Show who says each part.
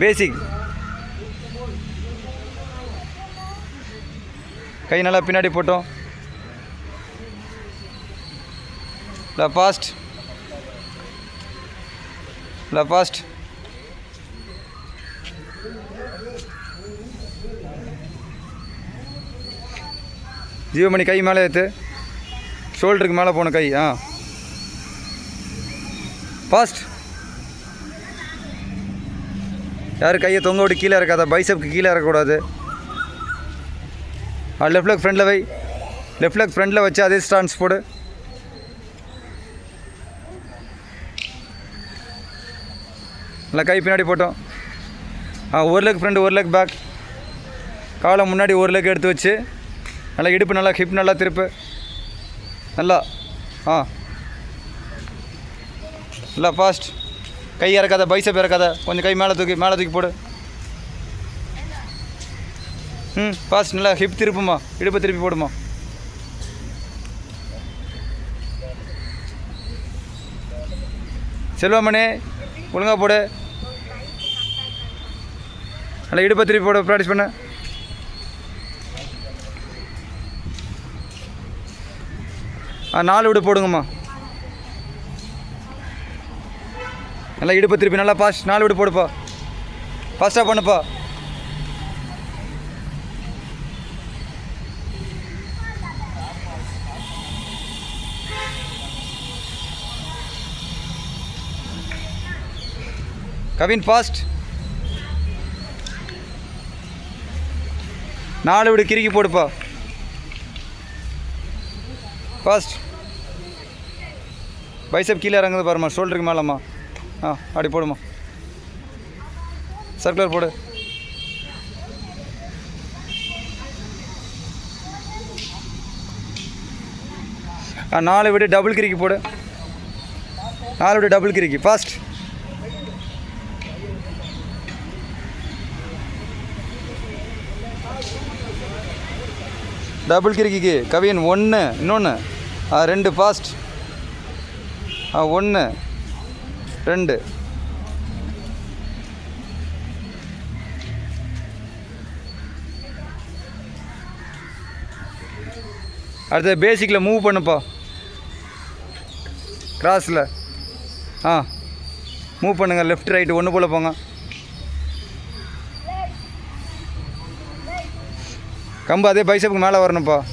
Speaker 1: பேசிக் கை நல்லா பின்னாடி போட்டோம். இல்லை ஃபாஸ்ட் இல்லை ஃபாஸ்ட் ஜீவமணி கை மேலே ஏற்று ஷோல்டருக்கு மேலே போன கை ஆ. ஃபாஸ்ட் யார் கையை தொங்க விட்டு கீழே இறக்காத பைசப்க்கு கீழே இறக்கக்கூடாது. ஆ லெஃப்ட் லெக் ஃப்ரண்டில் வை. லெஃப்ட் லெக் ஃப்ரண்டில் வச்சு அதே ஸ்டான்ஸ் போடு. நல்லா கை பின்னாடி போட்டோம். ஆ ஒரு லெக் ஃப்ரண்ட் ஒரு லெக் பேக் காலை முன்னாடி ஒரு லெக் எடுத்து வச்சு நல்லா இடுப்பு நல்லா ஹிப் நல்லா திருப்பு. நல்லா ஆ. நல்லா ஃபாஸ்ட் கை இறக்காத பைசப் இறக்காத. கொஞ்சம் கை மேலே தூக்கி மேலே தூக்கி போடு. ம் பாஸ் நல்லா ஹிப் திருப்புமா இடுப்பு திருப்பி போடுமா செல்வமணி ஒழுங்கா போடு. நல்லா இடுப்பை திருப்பி போடு ப்ராக்டிஸ் பண்ணு. ஆ நாலு விடு போடுங்கம்மா. நல்லா இடுப்பு திருப்பி நல்லா ஃபாஸ்ட் நாலு விடு போடுப்பா. ஃபாஸ்ட்டாக பண்ணுப்பா. கவின் ஃபாஸ்ட் நாலு விடு கிறுக்கி போடுப்பா. ஃபாஸ்ட் பைசப் கீழே இறங்குது பாரும்மா ஷோல்டருக்கு மேலம்மா. ஆ அப்படி போடுமா. சர்க்குலர் போடு. ஆ நாலு விடு டபுள் கிரிக்கி போடு. நாலு விடு டபுள் கிரிக்கி ஃபாஸ்ட் டபுள் கிரிக்கிக்கு கவின் ஒன்று இன்னொன்று ஆ ரெண்டு ஃபாஸ்ட் ஆ ஒன்று ரெண்டு. அடுத்து பேசிக்கில் மூவ் பண்ணுப்பா. கிராஸில் ஆ. மூவ் பண்ணுங்கள் லெஃப்ட் ரைட்டு ஒன்று போல் போங்க. கம்பு அதே பைசப்புக்கு மேலே வரணும்ப்பா.